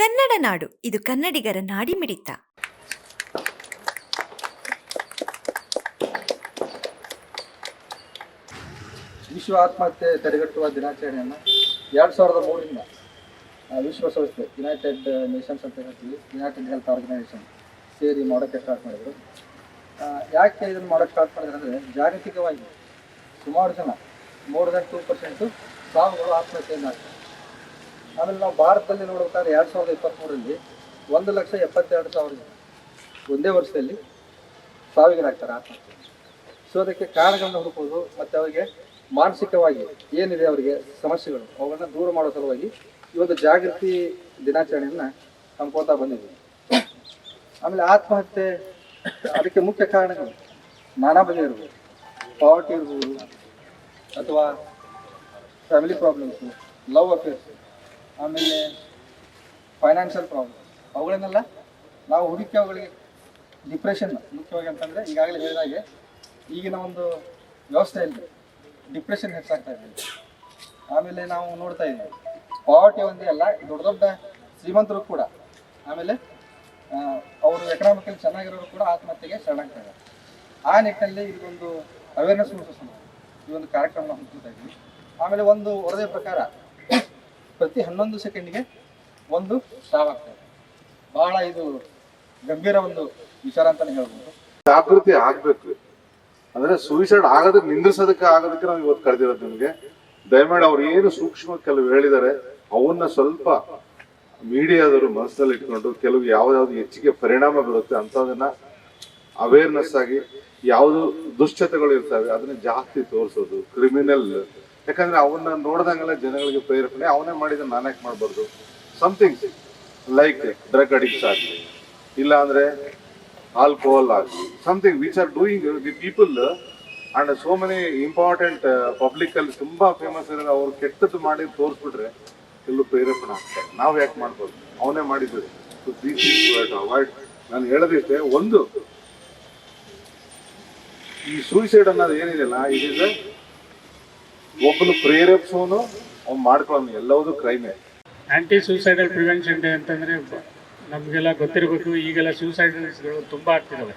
ಕನ್ನಡ ನಾಡು. ಇದು ಕನ್ನಡಿಗರ ನಾಡಿ ಮಿಡಿತ. ವಿಶ್ವ ಆತ್ಮಹತ್ಯೆ ತಡೆಗಟ್ಟುವ ದಿನಾಚರಣೆಯನ್ನು ಎರಡು ಸಾವಿರದ ಮೂರರಿಂದ ವಿಶ್ವಸಂಸ್ಥೆ ಯುನೈಟೆಡ್ ನೇಷನ್ಸ್ ಅಂತ ಹೇಳ್ತೀವಿ. ಯುನೈಟೆಡ್ ಹೆಲ್ತ್ ಆರ್ಗನೈಸೇಷನ್ ಸೇರಿ ಮಾಡೋಕ್ಕೆ ಸ್ಟಾರ್ಟ್ ಮಾಡಿದರು. ಯಾಕೆ ಇದನ್ನು ಮಾಡೋಕ್ಕೆ ಸ್ಟಾರ್ಟ್ ಮಾಡಿದ್ರು ಅಂದರೆ ಜಾಗತಿಕವಾಗಿ ಸುಮಾರು ಜನ ಮೋರ್ ದೆನ್ ಟೂ ಪರ್ಸೆಂಟು ಸಾವುಗಳು ಆತ್ಮಹತ್ಯೆಯನ್ನು ಆಗ್ತವೆ. ಆಮೇಲೆ ನಾವು ಭಾರತದಲ್ಲಿ ನೋಡ್ಬೇಕಾದ್ರೆ ಎರಡು ಸಾವಿರದ ಇಪ್ಪತ್ತ್ಮೂರಲ್ಲಿ ಒಂದು ಲಕ್ಷ ಎಪ್ಪತ್ತೆರಡು ಸಾವಿರ ಒಂದೇ ವರ್ಷದಲ್ಲಿ ಸಾವಿಗರಾಗ್ತಾರೆ ಆತ್ಮಹತ್ಯೆ ಸೊ ಅದಕ್ಕೆ ಕಾರಣಗಳನ್ನು ಹುಡುಕೋದು ಮತ್ತು ಅವರಿಗೆ ಮಾನಸಿಕವಾಗಿ ಏನಿದೆ ಅವರಿಗೆ ಸಮಸ್ಯೆಗಳು ಅವುಗಳನ್ನ ದೂರ ಮಾಡೋ ಸಲುವಾಗಿ ಈ ಒಂದು ಜಾಗೃತಿ ದಿನಾಚರಣೆಯನ್ನು ಹಮ್ಮಿಕೊಳ್ತಾ ಬಂದಿದ್ದೀವಿ. ಆಮೇಲೆ ಆತ್ಮಹತ್ಯೆ, ಅದಕ್ಕೆ ಮುಖ್ಯ ಕಾರಣಗಳು. ನಾನಾ ಬಗೆ ಇರ್ಬೋದು. ಪಾವರ್ಟಿ ಇರ್ಬೋದು, ಅಥವಾ ಫ್ಯಾಮಿಲಿ ಪ್ರಾಬ್ಲಮ್ಸು ಲವ್ ಅಫೇರ್ಸು ಆಮೇಲೆ ಫೈನಾನ್ಷಿಯಲ್ ಪ್ರಾಬ್ಲಮ್ ಅವುಗಳನ್ನೆಲ್ಲ ನಾವು ಹುಡುಕಿ ಅವುಗಳಿಗೆ ಡಿಪ್ರೆಷನ್ ಮುಖ್ಯವಾಗಿ ಅಂತಂದರೆ ಈಗಾಗಲೇ ಹೇಳಿದಾಗೆ ಈಗಿನ ಒಂದು ವ್ಯವಸ್ಥೆಯಲ್ಲಿ ಡಿಪ್ರೆಷನ್ ಹೆಚ್ಚಾಗ್ತಾ ಇದೆ. ಆಮೇಲೆ ನಾವು ನೋಡ್ತಾ ಇದ್ದೀವಿ. ಪಾವರ್ಟಿ ಒಂದೇ ಅಲ್ಲ, ದೊಡ್ಡ ದೊಡ್ಡ ಶ್ರೀಮಂತರು ಕೂಡ ಆಮೇಲೆ ಅವರು ಎಕನಾಮಿಕಲಿ ಚೆನ್ನಾಗಿರೋರು ಕೂಡ ಆತ್ಮಹತ್ಯೆಗೆ ಶರಣಾಗ್ತಾ ಇದ್ದಾರೆ. ಆ ನಿಟ್ಟಿನಲ್ಲಿ ಇದೊಂದು ಅವೇರ್ನೆಸ್ ಮೂಡಿಸೋ ಈ ಒಂದು ಕಾರ್ಯಕ್ರಮ ಹಮ್ಮಿಕೊಳ್ತಾ ಇದ್ವಿ ಆಮೇಲೆ ಒಂದು ವರದಿಯ ಪ್ರಕಾರ ಪ್ರತಿ ಹನ್ನೊಂದು ಸೆಕೆಂಡ್ಗೆ ಒಂದು ಸ್ಟಾವ್ ಆಗ್ತದೆ. ಬಹಳ ಇದು ಗಂಭೀರ ಒಂದು ವಿಚಾರ ಅಂತಾನೆ ಹೇಳ್ಬೋದು. ಜಾಗೃತಿ ಆಗ್ಬೇಕು. ಅಂದ್ರೆ ಸೂಯಿಸೈಡ್ ಆಗೋದಕ್ಕೆ ನಿಂದ್ರಿಸೋದಕ್ಕೆ ಆಗೋದಕ್ಕೆ ನಾವು ಇವತ್ತು ಕರೆದಿರೋದು ನಿಮಗೆ. ದಯಮಾಡಿ ಅವ್ರು ಏನು ಸೂಕ್ಷ್ಮ ಕೆಲವು ಹೇಳಿದ್ದಾರೆ ಅವನ್ನ ಸ್ವಲ್ಪ ಮೀಡಿಯಾದವರು ಮನಸ್ಸಲ್ಲಿ ಇಟ್ಕೊಂಡು ಕೆಲವು ಯಾವ್ದಾವ್ದು ಹೆಚ್ಚಿಗೆ ಪರಿಣಾಮ ಬೀಳುತ್ತೆ ಅಂತದನ್ನ ಅವೇರ್ನೆಸ್ ಆಗಿ, ಯಾವುದು ದುಶ್ಚಟಗಳು ಇರ್ತವೆ, ಅದನ್ನ ಜಾಸ್ತಿ ತೋರಿಸೋದು ಕ್ರಿಮಿನಲ್ ಯಾಕಂದ್ರೆ ಅವನ್ನ ನೋಡ್ದಂಗೆಲ್ಲ ಜನಗಳಿಗೆ ಪ್ರೇರೇಪಣೆ, ಅವನೇ ಮಾಡಿದ ನಾನ್ಯಾಕೆ ಮಾಡಬಾರ್ದು. ಸಮಥಿಂಗ್ ಲೈಕ್ ಡ್ರಗ್ ಅಡಿಕ್ಟ್ಸ್ ಆಗಲಿ ಇಲ್ಲ ಅಂದ್ರೆ ಆಲ್ಕೋಹಾಲ್ ಆಗಲಿ something which are doing the people and so many important public ಅಲ್ಲಿ ತುಂಬಾ ಫೇಮಸ್ ಇರೋ ಅವ್ರು ಕೆಟ್ಟದ್ದು ಮಾಡಿ ತೋರಿಸ್ಬಿಟ್ರೆ ಎಲ್ಲೂ ಪ್ರೇರೇಪಣೆ ಆಗ್ತಾರೆ ನಾವು ಯಾಕೆ ಮಾಡ್ಬೋದು ಅವನೇ ಮಾಡಿದ್ರು ಅವಾಯ್ಡ್ ನಾನು ಹೇಳದಿಷ್ಟೇ, ಒಂದು, ಈ ಸೂಯಿಸೈಡ್ ಅನ್ನೋದು ಏನಿದೆಯಲ್ಲ ಇದಿದೆ ಒಬ್ಬನು ಪ್ರೇರೇಪಿಸೋನು ಅವ್ನು ಮಾಡ್ಕೊಳ್ಳೋನು. ಎಲ್ಲವೂ ಕ್ರೈಮೇ. ಆ್ಯಂಟಿ ಸೂಸೈಡಲ್ ಪ್ರಿವೆನ್ಷನ್ ಡೇ ಅಂತಂದರೆ ನಮಗೆಲ್ಲ ಗೊತ್ತಿರಬೇಕು, ಈಗೆಲ್ಲ ಸೂಸೈಡಲ್ಸ್ಗಳು ತುಂಬ ಆಗ್ತಿದ್ದಾವೆ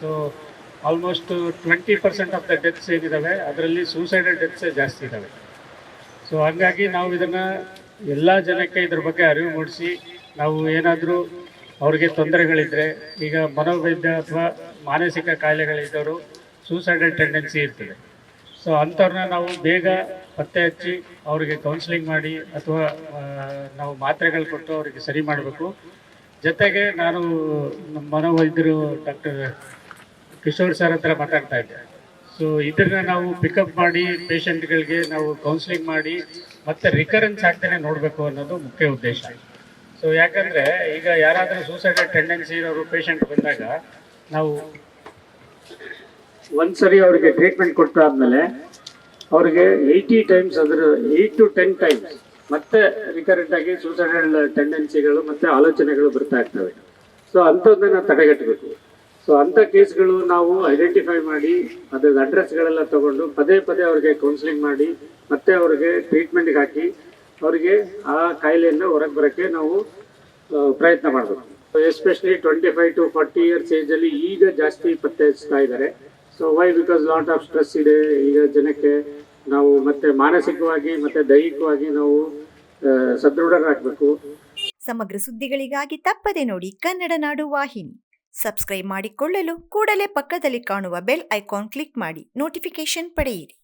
so almost twenty percent of the deaths ಏನಿದ್ದಾವೆ ಅದರಲ್ಲಿ ಸೂಸೈಡಲ್ ಡೆತ್ಸೇ ಜಾಸ್ತಿ ಇದ್ದಾವೆ ಸೊ ಹಾಗಾಗಿ ನಾವು ಇದನ್ನು ಎಲ್ಲ ಜನಕ್ಕೆ ಇದ್ರ ಬಗ್ಗೆ ಅರಿವು ಮೂಡಿಸಿ, ನಾವು ಏನಾದರೂ ಅವ್ರಿಗೆ ತೊಂದರೆಗಳಿದ್ದರೆ ಈಗ ಮನೋವೈದ್ಯ ಅಥವಾ ಮಾನಸಿಕ ಕಾಯಿಲೆಗಳಿದ್ದವರು ಸೂಸೈಡಲ್ ಟೆಂಡೆನ್ಸಿ ಇರ್ತದೆ. ಸೊ ಅಂಥವ್ರನ್ನ ನಾವು ಬೇಗ ಪತ್ತೆ ಹಚ್ಚಿ ಅವರಿಗೆ ಕೌನ್ಸಿಲಿಂಗ್ ಮಾಡಿ ಅಥವಾ ನಾವು ಮಾತ್ರೆಗಳು ಕೊಟ್ಟು ಅವರಿಗೆ ಸರಿ ಮಾಡಬೇಕು. ಜೊತೆಗೆ ನಾನು ನಮ್ಮ ಮನೋವೈದ್ಯರು ಡಾಕ್ಟರ್ ಕಿಶೋರ್ ಸರ್ ಹತ್ರ ಮಾತಾಡ್ತಾ ಇದ್ದೆ. ಸೊ ಇದನ್ನ ನಾವು ಪಿಕಪ್ ಮಾಡಿ ಪೇಷಂಟ್ಗಳಿಗೆ ನಾವು ಕೌನ್ಸಿಲಿಂಗ್ ಮಾಡಿ ಮತ್ತೆ ರಿಕರೆನ್ಸ್ ಆಗ್ತಾನೆ ನೋಡಬೇಕು ಅನ್ನೋದು ಮುಖ್ಯ ಉದ್ದೇಶ. ಸೊ ಯಾಕಂದರೆ ಈಗ ಯಾರಾದರೂ ಸೂಸೈಡ್ ಟೆಂಡೆನ್ಸಿ ಇರೋರು ಪೇಷಂಟ್ ಬಂದಾಗ ನಾವು ಒಂದ್ಸರಿ ಅವರಿಗೆ ಟ್ರೀಟ್ಮೆಂಟ್ ಕೊಟ್ಟಾದ್ಮೇಲೆ ಅವ್ರಿಗೆ ಏಯ್ಟಿ ಟೈಮ್ಸ್ ಅದರ ಏಯ್ಟ್ ಟು ಟೆನ್ ಟೈಮ್ಸ್ ಮತ್ತೆ ರಿಕರೆಂಟ್ ಆಗಿ ಸೂಸೈಡಲ್ ಟೆಂಡೆನ್ಸಿಗಳು ಮತ್ತೆ ಆಲೋಚನೆಗಳು ಬರ್ತಾ ಇರ್ತವೆ. ಸೊ ಅಂಥದ್ದನ್ನ ತಡೆಗಟ್ಟಬೇಕು ಸೊ ಅಂಥ ಕೇಸ್ಗಳು ನಾವು ಐಡೆಂಟಿಫೈ ಮಾಡಿ ಅದ್ರ ಅಡ್ರೆಸ್ಗಳೆಲ್ಲ ತಗೊಂಡು ಪದೇ ಪದೇ ಅವ್ರಿಗೆ ಕೌನ್ಸಿಲಿಂಗ್ ಮಾಡಿ, ಮತ್ತೆ ಅವ್ರಿಗೆ ಟ್ರೀಟ್ಮೆಂಟ್ಗೆ ಹಾಕಿ ಅವರಿಗೆ ಆ ಕಾಯಿಲೆಯನ್ನು ಹೊರಗೆ ಬರೋಕ್ಕೆ ನಾವು ಪ್ರಯತ್ನ ಮಾಡಬೇಕು. Especially twenty five to forty years ಏಜಲ್ಲಿ ಈಗ ಜಾಸ್ತಿ ಪತ್ತೆ ಹಚ್ತಾ ಇದ್ದಾರೆ so why because lot of stress ಇದೆ. ಈಗ ಜನಕ್ಕೆ ನಾವು ಮತ್ತೆ ಮಾನಸಿಕವಾಗಿ ಮತ್ತೆ ದೈಹಿಕವಾಗಿ ನಾವು ಸದೃಢರಾಗಬೇಕು. ಸಮಗ್ರ ಸುದ್ದಿಗಳಿಗಾಗಿ ತಪ್ಪದೆ ನೋಡಿ ಕನ್ನಡ ನಾಡು ವಾಹಿನಿ. ಸಬ್ಸ್ಕ್ರೈಬ್ ಮಾಡಿಕೊಳ್ಳಲು ಕೂಡಲೇ ಪಕ್ಕದಲ್ಲಿ ಕಾಣುವ ಬೆಲ್ ಐಕಾನ್ ಕ್ಲಿಕ್ ಮಾಡಿ. ನೋಟಿಫಿಕೇಶನ್ ಪಡೆಯಿರಿ.